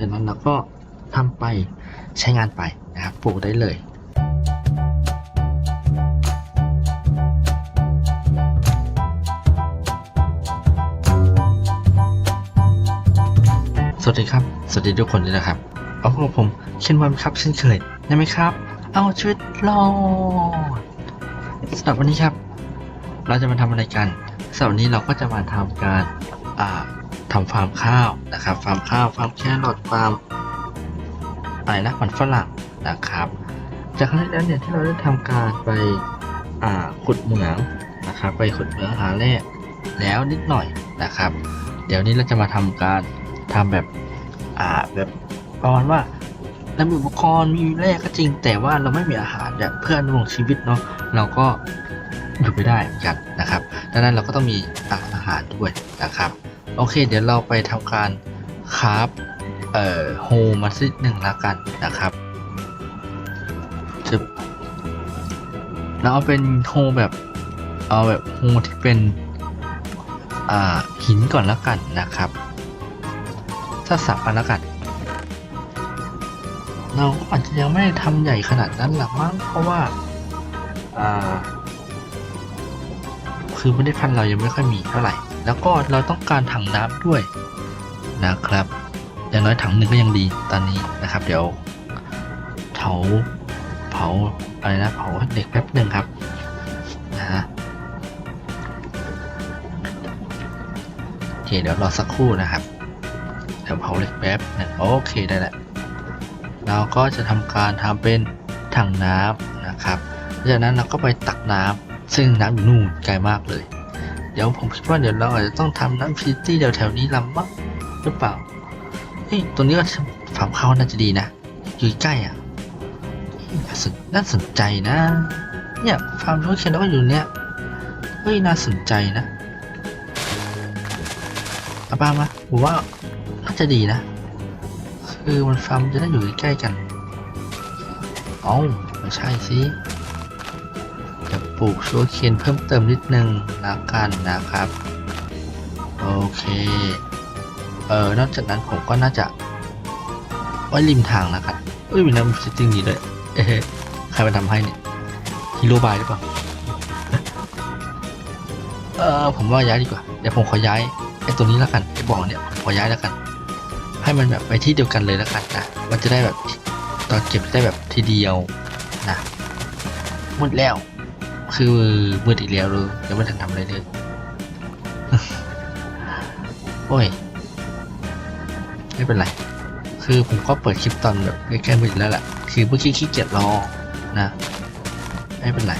จากนั้นเราก็ทำไปใช้งานไปนะครับปลูกได้เลยสวัสดีครับ สวัสดีทุกคนด้วยนะครับเอาพวกผมเช่นวันครับเช่นเคยได้ไหมครับ เอาชีวิตรอดสำหรับวันนี้ครับ เราจะมาทำอะไรกันสำหรับวันนี้เราก็จะมาทำการอ่า ทำฟาร์มข้าวนะครับ ฟาร์มข้าว ฟาร์มแครอทฟาร์มอะไรนะมันฝรั่งนะครับ จากครั้งที่แล้วเนี่ยที่เราได้ทำการไปขุดเหมืองนะครับ ไปขุดเหมืองหาแร่แล้วนิดหน่อยนะครับ เดี๋ยวนี้เราจะมาทำการทำแบบอ่าแบบประมาณว่าเรามีอุปกรณ์มีแร่ก็จริง แต่ว่าเราไม่มีอาหารแบบเพื่อดำรงชีวิตเนาะเราก็อยู่ไม่ได้เหมือนกันนะครับ ดังนั้นเราก็ต้องมีอาหารด้วยนะครับ โอเค เดี๋ยวเราไปทำการคราฟเอ่อโฮมาสักหนึ่งละกันนะครับจะเราเอาเป็นโฮแบบ เอาแบบโฮที่เป็นอ่าหินก่อนแล้วกันนะครับถ้าสับอันล้วกันเราอาจจะยังไม่ได้ทำใหญ่ขนาดนั้นหรอกมั้งเพราะว่าอ่าคือไม่ได้พันเรายังไม่ค่อยมีเท่าไหร่ แล้วก็เราต้องการถังน้ำด้วยนะครับ อย่างน้อยถังหนึ่งก็ยังดีตอนนี้นะครับ เดี๋ยวเผาเผาอะไรนะเผาเด็กแป๊บหนึ่งครับนะฮะโอเคเดี๋ยวรอสักครู่นะครับเดี๋ยวเผาเหล็กแป๊บหนึงโอเคได้แล้วเราก็จะทำการทำเป็นถังน้ำนะครับจากนั้นเราก็ไปตักน้ำซึ่งน้ำอยู่นู่นไกลมากเลย เดี๋ยวผมคิดว่าเดี๋ยวเราอาจจะต้องทำน้ำพิตี้แถวๆนี้ลำบ้างหรือเปล่าเฮ้ยตรงนี้ก็ฟาร์มข้าน่าจะดีนะอยู่ใกล้อะน่าสนน่าสนใจนะ เนี่ยฟาร์มทุกเคนก็อยู่เนี่ยเฮ้ยน่าสนใจนะเอาบ้ามาผมว่าน่าจะดีนะ คือมันฟาร์มจะได้อยู่ใกล้กัน เอ้าไม่ใช่สิ ปลูกชัวเคนเพิ่มเติมนิดนึงละกันนะครับ โอเค เออนอกจากนั้นผมก็น่าจะไว้ริมทางแล้วกันเอ้ยมีน้ำจริงดีเลยเอ๊ะใครมาทำให้เนี่ยฮีโร่บายหรือเปล่าเออผมว่าย้ายดีกว่า เดี๋ยวผมขอย้ายไอ้ตัวนี้แล้วกันไอ้บ่อเนี่ยผมขอย้ายแล้วกัน ให้มันแบบไปที่เดียวกันเลยแล้วกันนะมันจะได้แบบตอนเก็บได้แบบทีเดียวนะมืดแล้ว คือมืดอีกแล้วเลยยังไม่ทันทำอะไรเลย โอ้ย ไม่เป็นไร คือผมก็เปิดคลิปตอนแบบใกล้ๆมืดแล้วแหละคือเมื่อกี้ขี้เกียจรอนะ ไม่เป็นไร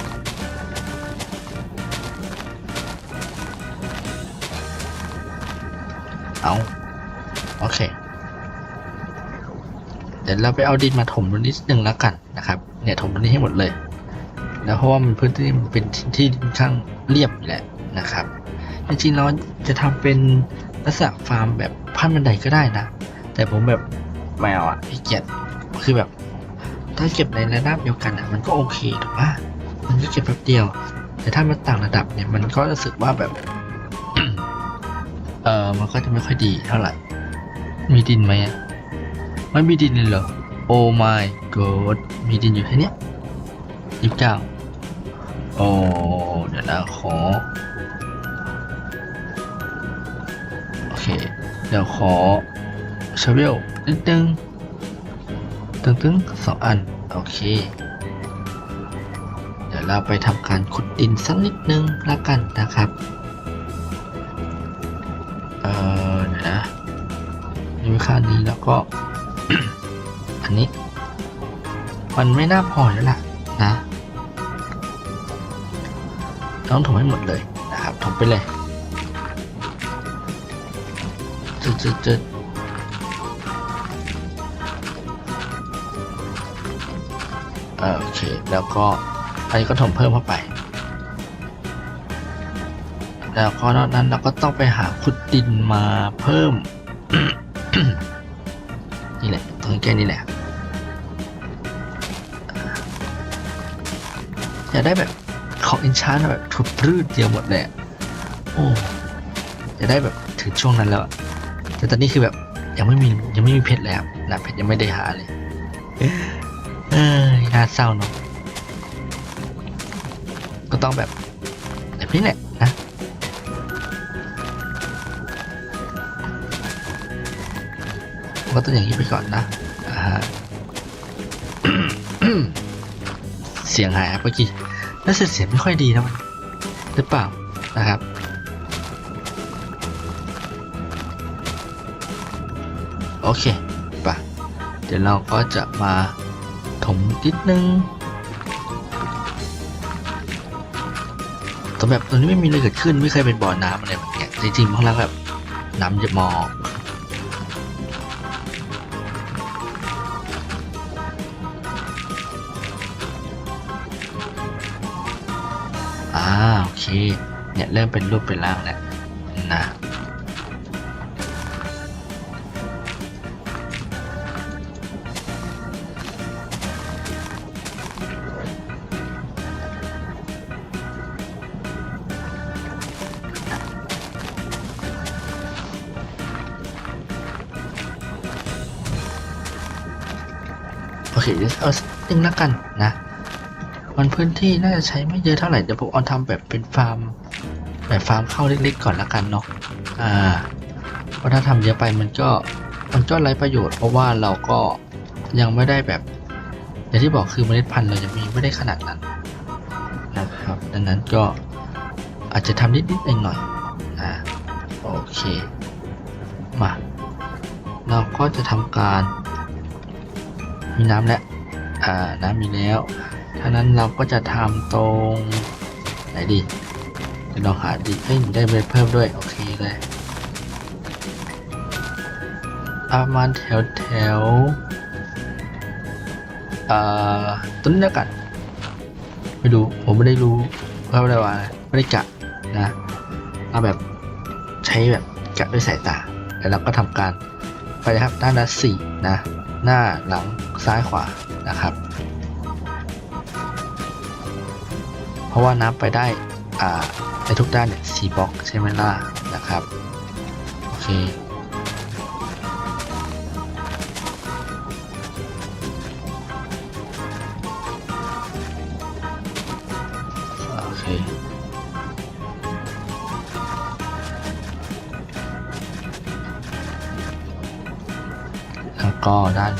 เอาโอเค เดี๋ยวเราไปเอาดินมาถมตรงนิดนึงแล้วกันนะครับ เนี่ยถมตรงนี้ให้หมดเลย แล้วเพราะว่ามันพื้นที่มันเป็นที่ค่อนข้างเรียบแหละนะครับ จริงๆเราจะทำเป็นลักษณะฟาร์มแบบพันบันไดก็ได้นะ แต่ผมแบบไม่เอาอะพี่เกียจคือแบบ ถ้าเก็บในระดับเดียวกันอะมันก็โอเคถูกปะมันก็เก็บแป๊บเดียว แต่ถ้ามันต่างระดับเนี่ยมันก็รู้สึกว่าแบบเออมันก็จะไม่ค่อยดีเท่าไหร่ มีดินไหมอะไม่มีดินเลยเหรอ โอ้ my god มีดินอยู่แค่นี้ ยี่สิบเก้าโอ้ เดี๋ยวนะขอ โอเค เดี๋ยวขอเชเวลนิดนึงตึงตึงสองอัน โอเค เดี๋ยวเราไปทำการขุดดินสักนิดนึงละกันนะครับ เอ่อเดี๋ยวนะมีค่านี้แล้วก็ อันนี้ มันไม่น่าพอแล้วล่ะนะ ต้องถมให้หมดเลยนะครับถมไปเลยจุดจุดจุดโอเค แล้วก็อันนี้ก็ถมเพิ่มเข้าไป แล้วก็นอกนั้นเราก็ต้องไปหาขุดดินมาเพิ่ม นี่แหละตรงแค่นี้แหละอยากได้แบบ ของอินชานแบบถูกพืชเดียวหมดเลยอะโอ้อยากได้แบบถึงช่วงนั้นแล้ว แต่ตอนนี้คือแบบยังไม่มียังไม่มีเพชรเลยครับนะเพชรยังไม่ได้หาเลย เอ้ยน่าเศร้าเนาะก็ต้องแบบแบบนี้แหละนะก็ต้องอย่างนี้ไปก่อนนะอ่าฮะเสียงหายครับเมื่อกี้ แล้วเสียงเสียไม่ค่อยดีนะมันหรือเปล่านะครับโอเคปะเดี๋ยวเราก็จะมาถมนิดนึงแต่แบบตรงนี้ไม่มีอะไรเกิดขึ้นไม่เคยเป็นบ่อน้ำอะไรแบบนี้จริงๆข้างล่างแบบน้ำจะมอก โอเค เนี่ยเริ่มเป็นรูปเป็นร่างแล้วนะโอเคเดี๋ยวเอาสักนิดนึงแล้วกันนะ มันพื้นที่น่าจะใช้ไม่เยอะเท่าไหร่เดี๋ยวผมเอาทำแบบเป็นฟาร์ม แบบฟาร์มเข้าเล็กๆก่อนละกันเนาะอ่าเพราะถ้าทำเยอะไปมันก็มันก็ไร้ประโยชน์เพราะว่าเราก็ยังไม่ได้แบบ อย่างที่บอกคือเมล็ดพันธุ์เรายังมีไม่ได้ขนาดนั้นนะครับ ดังนั้นก็อาจจะทำนิดๆหน่อยๆอ่าโอเค มา เราก็จะทำการ มีน้ำแล้วอ่าน้ำมีแล้ว ท่านั้นเราก็จะทำตรงไหนดีเดี๋ยวลองหาดีเอ้ยได้เบรเพิ่มด้วย โอเคเลยประมาณแถวแถวเอ่อต้นนี้แล้วกันไม่รู้ผมไม่ได้รู้ว่าอะไรวะไม่ได้กะนะเอาแบบใช้แบบกะด้วยสายตาแล้วเราก็ทำการไปนะครับด้านละสี่นะ หน้าหลังซ้ายขวานะครับ เพราะว่านับไปได้อ่าในทุกด้านเนี่ยสี่บล็อกใช่ไหมล่ะนะครับโอเคโอเคแล้วก็ด้าน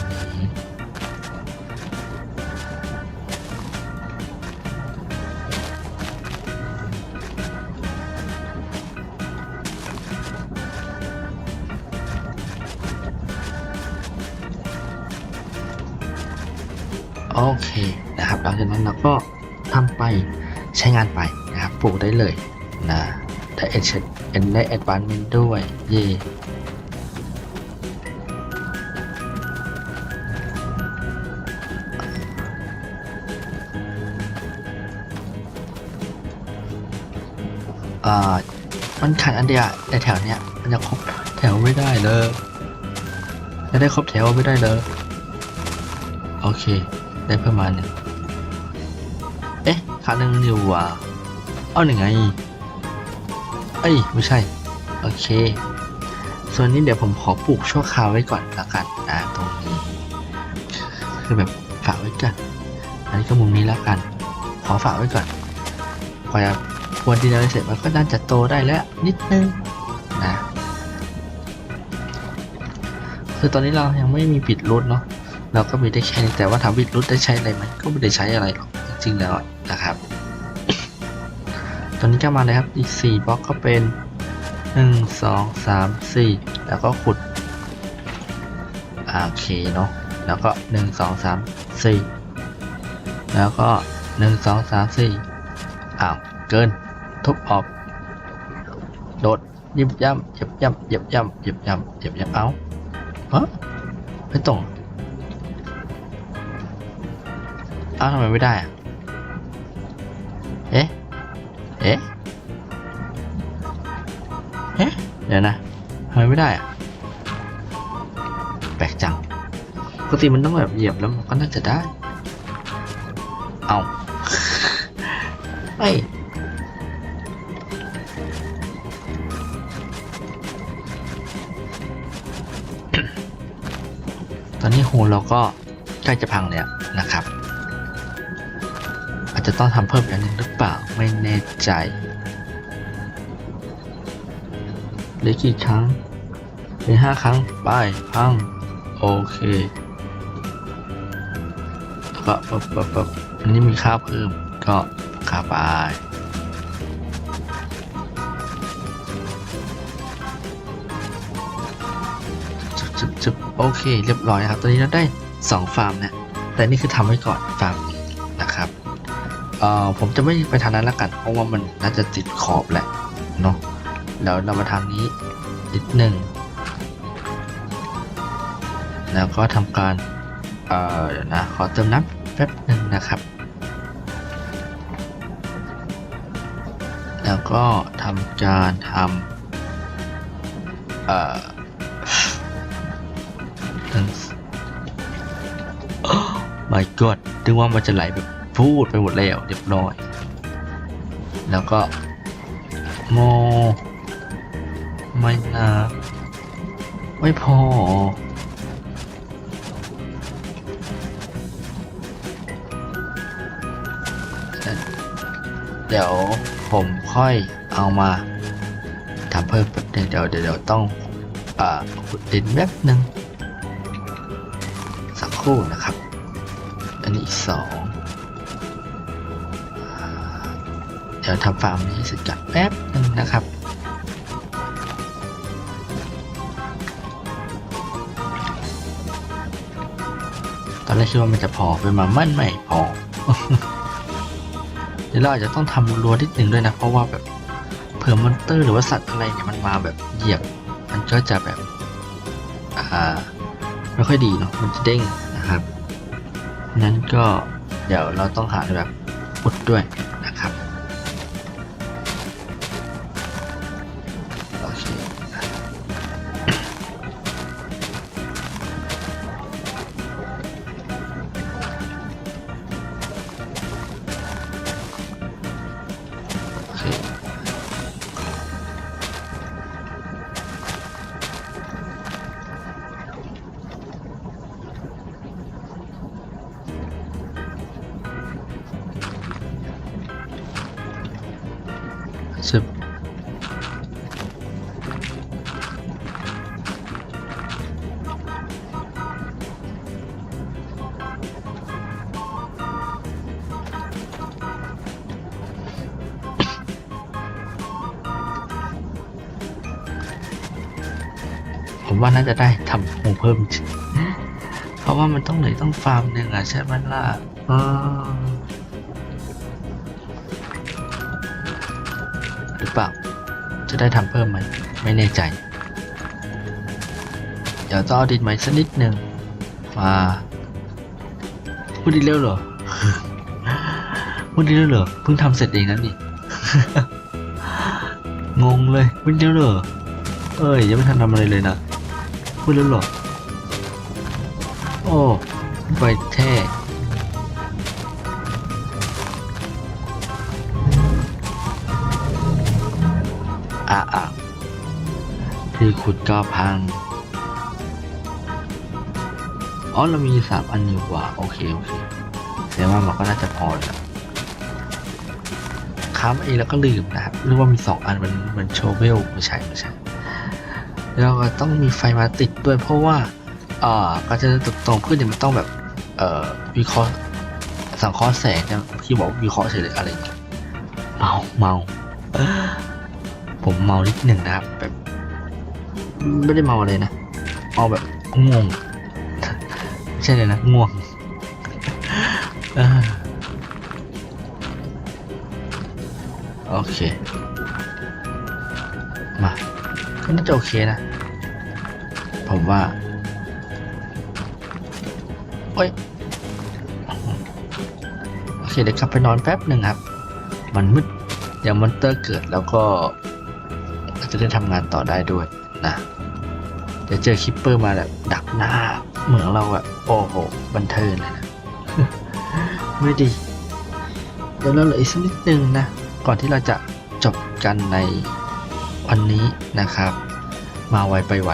เคนะครับหลังจากนั้นเราก็ทำไปใช้งานไปนะครับปลูกได้เลยนะได้เอ็นเอ็นได้แอดวานเมนด้วยเย่อ่ามันขาดอันเดียวแต่แถวเนี้ยมันจะครบแถวไม่ได้เลยจะได้ครบแถวไม่ได้เลยโอเค ได้เพิ่มมาหนึ่งเอ๊ะขาหนึ่งอยู่ว่ะเอาหนึ่งไง เอ้ย ไม่ใช่ โอเค ส่วนนี้เดี๋ยวผมขอปลูกชั่วคราวไว้ก่อนละกันอ่าตรงนี้ คือแบบฝากไว้ก่อน อันนี้ก็มุมนี้ละกัน ขอฝากไว้ก่อนพอจะพวนดินอะไรเสร็จมันก็น่าจะโตได้แล้วนิดนึงนะ คือตอนนี้เรายังไม่มีปิดรูทเนาะ เราก็มีได้แค่นี้แต่ว่าถามวิดรุดได้ใช้อะไรไหมก็ไม่ได้ใช้อะไรหรอกจริงๆแล้วนะครับ ตอนนี้ก็มาเลยครับอีกสี่บล็อกก็เป็นหนึ่งสองสามสี่แล้วก็ขุดโอเคเนาะแล้วก็หนึ่งสองสามสี่แล้วก็หนึ่งสองสามสี่อ้าวเกินทุบออกโดดยิบย่ำเหยิบย่ำเหยิบย่ำเหยิบย่ำเหยิบย่ำเอาฮะไม่ตรง อ้าวทำไมไม่ได้อะเอ๊ะ เอ๊ะ เอ๊ะ เดี๋ยวนะทำไมไม่ได้อะแปลกจัง ปกติมันต้องแบบเหยียบแล้วมันก็น่าจะได้ เอาไอตอนนี้หูเราก็ใกล้จะพังแล้วนะครับ จะต้องทำเพิ่มอีกอันหนึ่งหรือเปล่าไม่แน่ใจเหลือกี่ครั้งเหลือห้าครั้งไปพังโอเคแล้วก็ปั๊บปั๊บปั๊บอันนี้มีค่าเพิ่มก็ค่าไปจุบจุบโอเค เรียบร้อยครับ ตอนนี้เราได้ 2 ฟาร์มนะแต่นี่คือทำไว้ก่อน ฟาร์มนี้นะครับ เอ่อผมจะไม่ไปทางนั้นละกันเพราะว่ามันน่าจะติดขอบแหละเนาะเดี๋ยวเรามาทางนี้นิดหนึ่งแล้วก็ทำการเอ่อเดี๋ยวนะขอเติมน้ำแป๊บหนึ่งนะครับ แล้วก็ทำการทำเอ่อทั้ง my god ถึงว่ามันจะไหลแบบ พูดไปหมดแล้วเรียบร้อย แล้วก็ โม ไม่นะไม่พอ เดี๋ยวผมค่อยเอามาทำเพิ่มเดี๋ยวเดี๋ยวเดี๋ยวต้องอ่าขุดดินแป๊บนึงสักครู่นะครับ อันนี้อีกสองี๋ยวทำฟาร์มนี้ให้เสร็จก่อนแป๊บหนึ่งนะครับตอนแรกคิดว่ามันจะพอไปมามั่นไม่พอเดี๋ยวเราอาจจะต้องทำรั้วนิดหนึ่งด้วยนะเพราะว่าแบบเผื่อมอนเตอร์หรือว่าสัตว์อะไรเนี่ยมันมาแบบเหยียบ มันก็จะแบบอ่าไม่ค่อยดีเนาะมันจะเด้งนะครับนั้นก็เดี๋ยวเราต้องหาแบบอุดด้วย ซึบผมว่าน่าจะได้ทำหมูเพิ่ม เพราะว่ามันต้องเหลือต้องฟาร์มหนึ่งอะใช่ไหมล่ะเออ จะได้ทำเพิ่มไหม ไม่แน่ใจ เดี๋ยวต้องเอาดินใหม่สักนิดหนึ่งมาพูดดีแล้วเหรอพูดดีแล้วเหรอเพิ่งทำเสร็จเองนะนี่งงเลยพูดดีแล้วเหรอเอ้ยยังไม่ทันทำอะไรเลยนะพูดแล้วเหรอโอ้ไฟแท้ ขุดก็พัง อ๋อ เรามีสามอันอยู่กว่า โอเค โอเคแสดงว่ามันก็น่าจะพอแล้วค้ามเองแล้วก็ลืมนะครับหรือว่ามีสองอันมันมันโชเวลไม่ใช่ไม่ใช่แล้วก็ต้องมีไฟมาติดด้วยเพราะว่าอ่าการจริญเติบโตของพืชเนี่ยมันต้องแบบเอ่อวิเคราะห์สังเคราะห์แสงนะที่บอกวิเคราะห์เฉยอะไรเงี้ยเมาเมาผมเมานิดหนึ่งนะครับแบบ ไม่ได้เมาเลยนะเมาแบบง่วงใช่เลยนะง่วงโอเค มาก็น่าจะโอเคนะ ผมว่าโอ้ยโอเคเดี๋ยวกลับไปนอนแป๊บหนึ่งครับ มันมืดเดี๋ยวมอนเตอร์เกิดแล้วก็จะได้ทำงานต่อได้ด้วยนะ ดี๋ยวเจอคิปเปอร์มาแบบดักหน้า เหมือนเราแบบโอ้โห บันเทิงเลยนะ ไม่ดี เดี๋ยวเราเหลืออีกสักนิดนึงนะ ก่อนที่เราจะจบกันในวันนี้นะครับ มาไวไปไว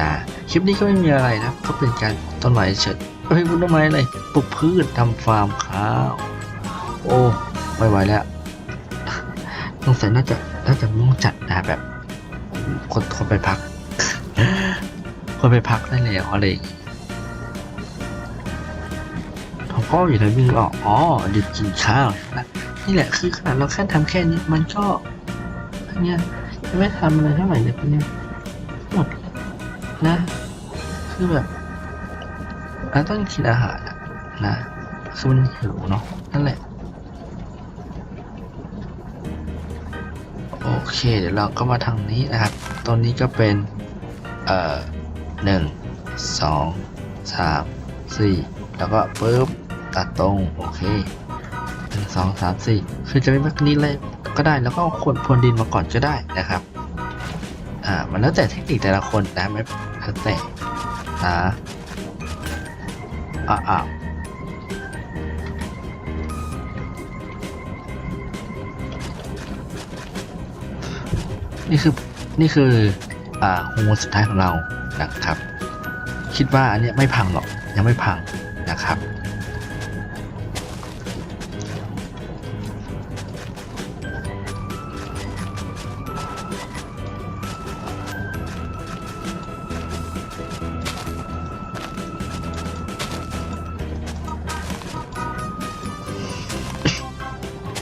นะคลิปนี้ก็ไม่มีอะไรนะ ก็เป็นการต้นไม้เฉยเฮ้ยปลูกต้นไม้อะไรปลูกพืชทำฟาร์มข้าวโอ้ไม่ไหวแล้วสงสัยน่าจะน่าจะม่วงจัดนะแบบคนคนไปพัก คนไปพักได้แล้วอะไรอย่างงี้องพ่ออยู่ในวิ่งออกอ๋อหยุดกินข้าวนะนี่แหละคือขนาดเราแค่ทำแค่นี้มันก็อันเนี้ยยังไม่ทำอะไรเท่าไหร่เลยเนี่ยหมดนะคือแบบเราต้องกินอาหารอะนะคือมันหิวเนาะนั่นแหละโอเค เดี๋ยวเราก็มาทางนี้นะครับตรงนี้ก็เป็น เอ่อ หนึ่งสองสามสี่แล้วก็ปุ๊บตัดตรง โอเคหนึ่งสองสามสี่คือจะไม่มากนี้เลยก็ได้แล้วก็ขนพรวนดินมาก่อนก็ได้นะครับ อ่า มันแล้วแต่เทคนิคแต่ละคนนะไม่แล้วแต่นะอ่าอ่านี่คือ นี่คือ อ่าโฮสุดท้ายของเรา นะครับ คิดว่าอันเนี้ยไม่พังหรอกยังไม่พังนะครับ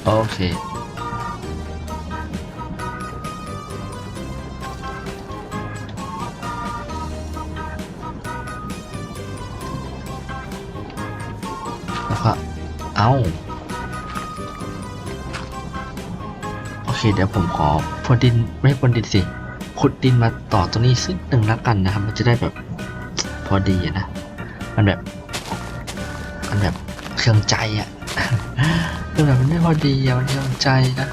โอเค เอาโอเค เดี๋ยวผมขอพรวนดินไม่พรวนดินสิขุดดินมาต่อตรงนี้ซึ่งหนึ่งแล้วกันนะครับ มันจะได้แบบพอดีนะ มันแบบ มันแบบเครื่องใจอะคือแบบมันไม่พอดีอะมันเครื่องใจนะ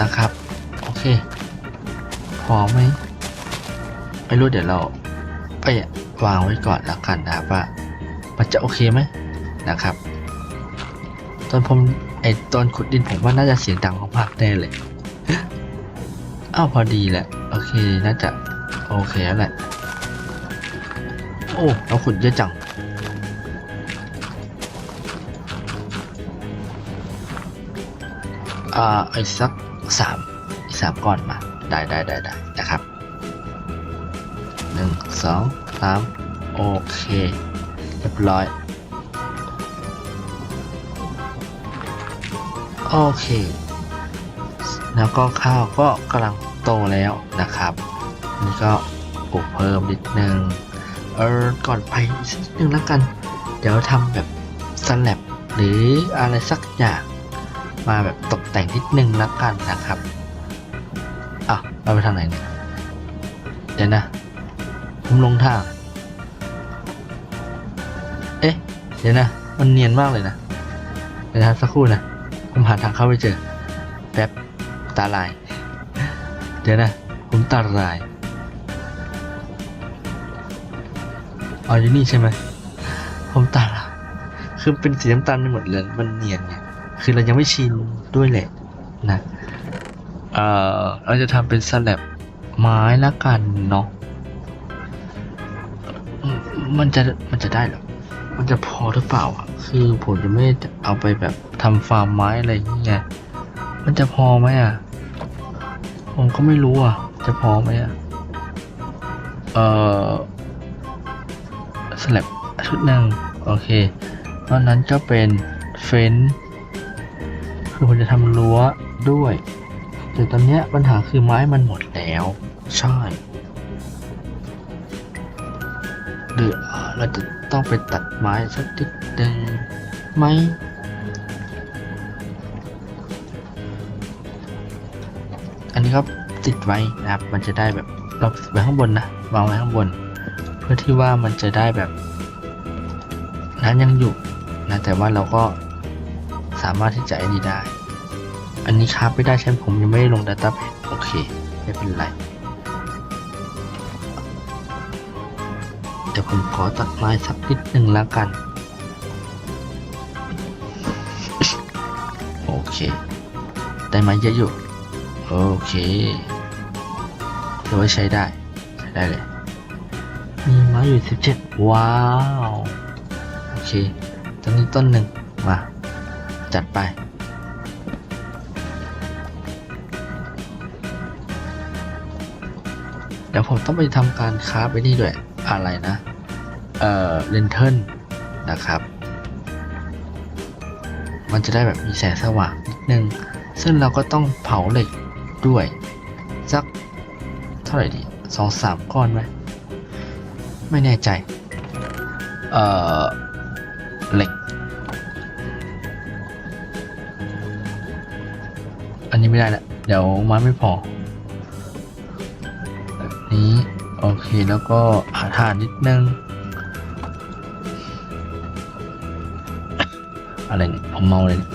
นะครับ โอเค พอไหมไม่รู้เดี๋ยวเราไปวางไว้ก่อนแล้วกันนะครับว่า มันจะโอเคไหมนะครับ ตอนผมไอตอนขุดดินผมว่าน่าจะเสียงดังมากๆแน่เลยอ้าวพอดีแหละ โอเคน่าจะโอเคแล้วแหละ โอ้เราขุดเยอะจังอ่าไอสักสามอีกสามก้อนมาได้ได้ได้ได้นะครับหนึ่งสองสามโอเค รียบร้อย โอเค แล้วก็ข้าวก็กำลังโตแล้วนะครับ นี่ก็ปลูกเพิ่มนิดนึง เออ ก่อนไปสักนิดนึงแล้วกัน เดี๋ยวทำแบบสแลบหรืออะไรสักอย่างมาแบบตกแต่งนิดนึงแล้วกันนะครับอะเราไปทางไหนเนี่ย เดี๋ยวนะผมลงทาง ดี๋ยวนะ มันเนียนมากเลยนะเดี๋ยวนะสักครู่นะ ผมหาทางเข้าไปเจอ แป๊บ ตาลาย เดี๋ยวนะ ผมตาลายอ๋ออยู่นี่ใช่ไหม ผมตาลายคือเป็นสีน้ำตาลไปหมดเลย มันเนียนไง คือเรายังไม่ชินด้วยแหละนะ เอ่อ เราจะทำเป็นสแลบไม้ละกันเนาะ มันจะ มันจะได้หรอ มันจะพอหรือเปล่าอะคือผมจะไม่เอาไปแบบทำฟาร์มไม้อะไรอย่างเงี้ยมันจะพอไหมอะ ผมก็ไม่รู้อะ จะพอไหมอะ เอ่อสแลบชุดหนึ่งโอเคตอนนั้นก็เป็นเฟนคือผมจะทำรั้วด้วย แต่ตอนเนี้ยปัญหาคือไม้มันหมดแล้ว ใช่หรือเอ่อเราจะ ต้องไปตัดไม้สักนิดหนึ่งไหมอันนี้ก็ติดไว้นะครับ มันจะได้แบบเราติดไว้ข้างบนนะวางไว้ข้างบน เพื่อที่ว่ามันจะได้แบบนั้นยังอยู่นะแต่ว่าเราก็สามารถที่จะอ้นี้ได้ อันนี้ครับไม่ได้ใช่ไหมผมยังไม่ได้ลง Data Pack โอเค ไม่เป็นไร ผมขอตัดไม้สักนิดหนึ่งแล้วกัน โอเค ได้ไม้เยอะอยู่ โอเคถือว่าใช้ได้ ใช้ได้เลย มีไม้อยู่สิบเจ็ดว้าว โอเค ต้นนี้ต้นหนึ่งมา จัดไปเดี๋ยวผมต้องไปทำการค้าไปนี่ด้วย อะไรนะ เอ่อเลนเทิลนะครับ มันจะได้แบบมีแสงสว่างนิดนึง ซึ่งเราก็ต้องเผาเหล็กด้วย สักเท่าไหร่ดีสองสามก้อนไหมไม่แน่ใจ เอ่อ เหล็ก อันนี้ไม่ได้ละ เดี๋ยวมันไม่พอ แบบนี้ โอเค แล้วก็หาทานนิดนึง อะไรเนี่ยผมเมาเลยเนี่ย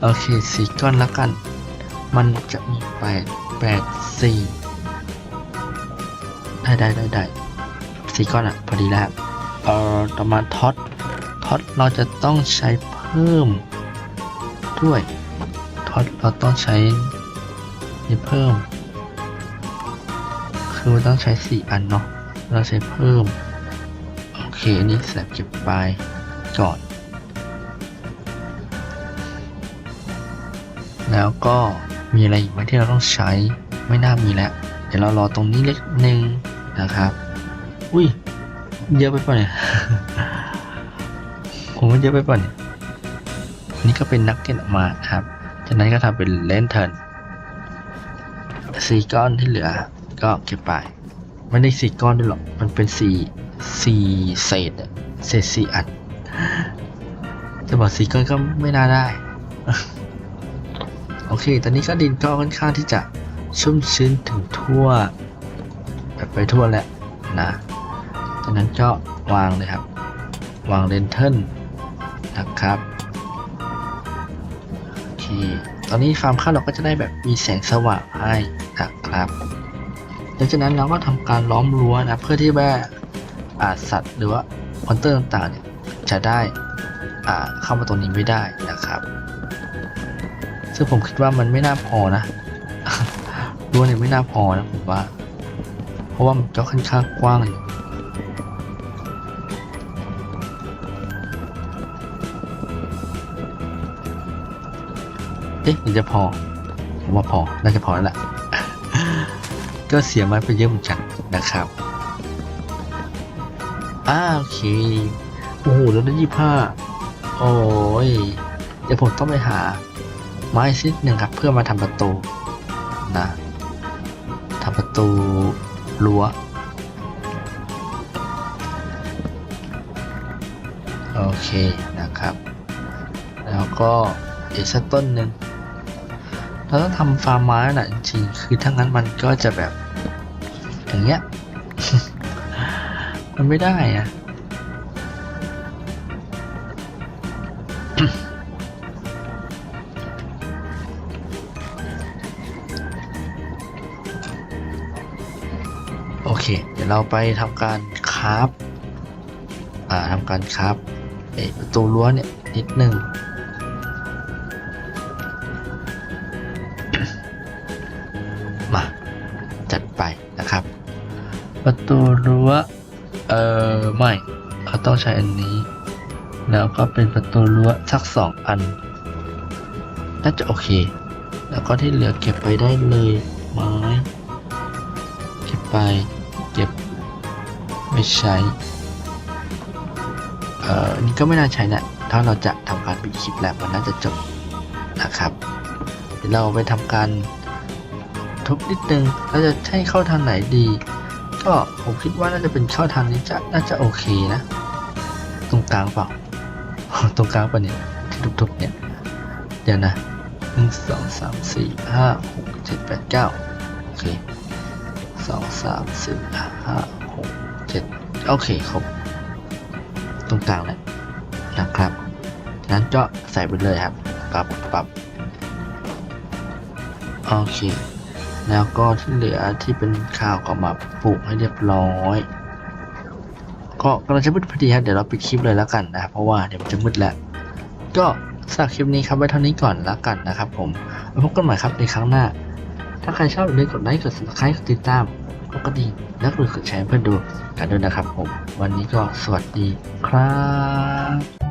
โอเคสี่ก้อนแล้วกัน มันจะมีแปดแปดสี่ได้ได้ได้ได้สี่ก้อนอะพอดีแล้วเอ่อต่อมาท็อตท็อตเราจะต้องใช้เพิ่มด้วยท็อตเราต้องใช้นี่เพิ่ม คือมันต้องใช้สี่อันเนาะเราใช้เพิ่ม โอเคอันนี้เสร็จเก็บไปก่อน แล้วก็มีอะไรอีกไหมที่เราต้องใช้ไม่น่ามีแล้ว เดี๋ยวเรารอตรงนี้เล็กนึงนะครับ อุ้ยเยอะไปป่ะเนี่ยผมว่าเยอะไปป่ะเนี่ยอันนี่ก็เป็นนักเก็ตออกมาครับ จากนั้นก็ทำเป็นเลนเทิร์นสี่ก้อนที่เหลือก็เก็บไปไม่ได้สี่ก้อนด้วยหรอก มันเป็นสี่สี่เศษเศษสี่อันจะบอกสี่ก้อนก็ไม่น่าได้ โอเค ตอนนี้ก็ดินก็ค่อนข้างที่จะชุ่มชื้นถึงทั่ว แบบไปทั่วแหละนะจากนั้นก็วางเลยครับ วางเลนเทิลนะครับโอเคตอนนี้ฟาร์มข้าวเราก็จะได้แบบมีแสงสว่างให้นะครับหลังจากนั้นเราก็ทำการล้อมรั้วนะเพื่อที่ว่าอาสัตว์หรือว่ามอนเตอร์ต่างๆเนี่ยจะได้อ่าเข้ามาตรงนี้ไม่ได้นะครับ ซึ่งผมคิดว่ามันไม่น่าพอนะรั้วเนี่ยไม่น่าพอนะผมว่า เพราะว่ามันก็ค่อนข้างกว้างอยู่เอ๊ะหรือจะพอ ผมว่าพอ น่าจะพอแล้วล่ะ ก็เสียไม้ไปเยอะเหมือนกันนะครับอ่าโอเค โอ้โห แล้วได้ยี่ห้าโอ้ย เดี๋ยวผมต้องไปหา ไม้ชิ้นหนึ่งครับ เพื่อมาทำประตูนะทำประตูรั้วโอเคนะครับ แล้วก็อีกสักต้นหนึ่งเราต้องทำฟาร์มไม้น่ะจริงคือถ้างั้นมันก็จะแบบ อย่างเงี้ย มันไม่ได้อะ เราไปทำการคราฟอ่าทำการคราฟไอประตูรั้วเนี่ยนิดหนึ่งมาจัดไปนะครับ ประตูรั้วเออไม่เขาต้องใช้อันนี้ แล้วก็เป็นประตูรั้วสักสองอันน่าจะโอเค แล้วก็ที่เหลือเก็บไปได้เลยไม้เก็บไป ไม่ใช้เอ่อนี่ก็ไม่น่าใช้นะ ถ้าเราจะทำการปิดคลิปแล้วมันน่าจะจบนะครับ เดี๋ยวเราไปทำการทุบนิดนึงเราจะให้เข้าทางไหนดี ก็ผมคิดว่าน่าจะเป็นเข้าทางนี้จะน่าจะโอเคนะ ตรงกลางเปล่า ตรงกลางปะเนี่ยที่ทุบๆเนี่ย เดี๋ยวนะหนึ่งสองสามสี่ห้าหกเจ็ดแปดเก้าโอเคสองสามสี่ห้า โอเคครบตรงกลางเลยนะครับนั้นก็ใส่ไปเลยครับปรับปรับโอเคแล้วก็ที่เหลือที่เป็นข้าวก็มาปลูกให้เรียบร้อย ก็กำลังจะมืดพอดีครับเดี๋ยวเราปิดคลิปเลยแล้วกันนะครับเพราะว่าเดี๋ยวมันจะมืดแล้ว ก็สำหรับคลิปนี้ครับไว้เท่านี้ก่อนแล้วกันนะครับผมพบกันใหม่ครับในครั้งหน้า ถ้าใครชอบอย่าลืมกดไลค์กด subscribe กดติดตาม กดกระดิ่งและกดกดแชร์เพื่อนดูกันด้วยนะครับผม วันนี้ก็สวัสดีครับ